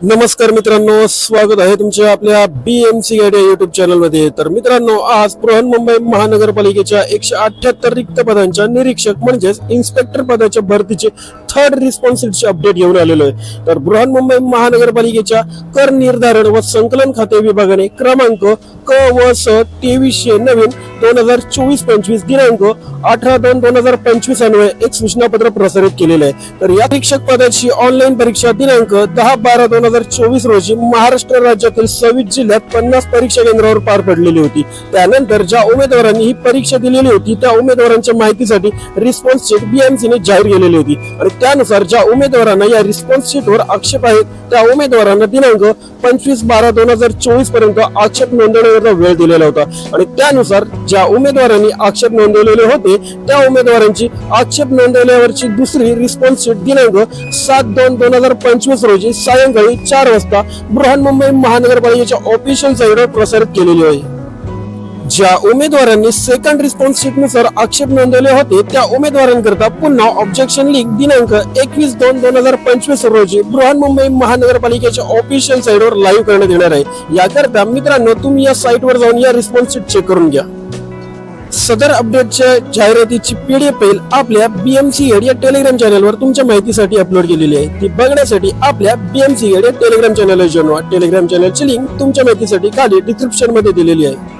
नमस्कार मित्रांनो स्वागत आहे तुमच्या आपल्या बी एम सी गाडी युट्यूब चॅनलमध्ये तर मित्रांनो आज बृहन मुंबई महानगरपालिकेच्या एकशे अठ्याहत्तर रिक्त पदांच्या निरीक्षक म्हणजेच इन्स्पेक्टर पदाच्या भरतीचे थर्ड रिस्पॉन्सिबिलिटी अपडेट घेऊन आलेलो आहे. तर बृहन मुंबई महानगरपालिकेच्या कर निर्धारण व संकलन खाते विभागाने क्रमांक क व स तेवीसशे नवीन दोन हजार चोवीस पंचवीस दिनांक अठरा दोन दोन हजार पंचवीस अन्वये एक सूचनापत्र प्रसारित केलेलं आहे. तर या शिक्षक पदाची ऑनलाईन परीक्षा दिनांक दहा बारा दोन हजार चोवीस रोजी महाराष्ट्र राज्यातील सव्वीस जिल्ह्यात पन्नास परीक्षा केंद्रावर पार पडलेली होती. त्यानंतर ज्या उमेदवारांनी ही परीक्षा दिलेली होती त्या उमेदवारांच्या माहितीसाठी रिस्पॉन्स शीट बीएमसीने जाहीर केलेली होती. आणि त्यानुसार ज्या उमेदवारांना या रिस्पॉन्स शीटवर आक्षेप आहेत त्या उमेदवारांना दिनांक पंचवीस बारा दोन हजार चोवीसपर्यंत आक्षेप नोंदवण्याचा वेळ दिलेला होता. आणि त्यानुसार ज्या उमेदवारांनी आक्षेप नोंदवलेले होते त्या उमेदवारांची आक्षेप नोंदवल्यावरची दुसरी रिस्पॉन्स शीट दिनांक सात दोन दोन हजार पंचवीस रोजी सायंकाळी चार वाजता बृहन्मुंबई महानगरपालिकेच्या ऑफिशियल साईटवर प्रसारित केलेली आहे. ज्या उमेदवारांनी सेकंड रिस्पॉन्स शीटनुसार आक्षेप नोंदवले होते त्या उमेदवारांकरता पुन्हा ऑब्जेक्शन लिंक दिनांक एकवीस दोन दोन हजार पंचवीस रोजी बृहन्मुंबई महानगरपालिकेच्या ऑफिशियल साईटवर लाईव्ह करण्यात येणार आहे. याकरता मित्रांनो तुम्ही या साईटवर जाऊन या रिस्पॉन्स शीट चेक करून घ्या. सदर अपडेटच्या जाहिरातीची पी डी एफ आपल्या बीएमसी एड या टेलिग्राम चॅनलवर तुमच्या माहितीसाठी अपलोड केलेली आहे. ती बघण्यासाठी आपल्या बीएमसी एड या टेलिग्राम चॅनलला जनवा टेलिग्राम चॅनलची लिंक तुमच्या माहितीसाठी खाली डिस्क्रिप्शनमध्ये दिलेली आहे.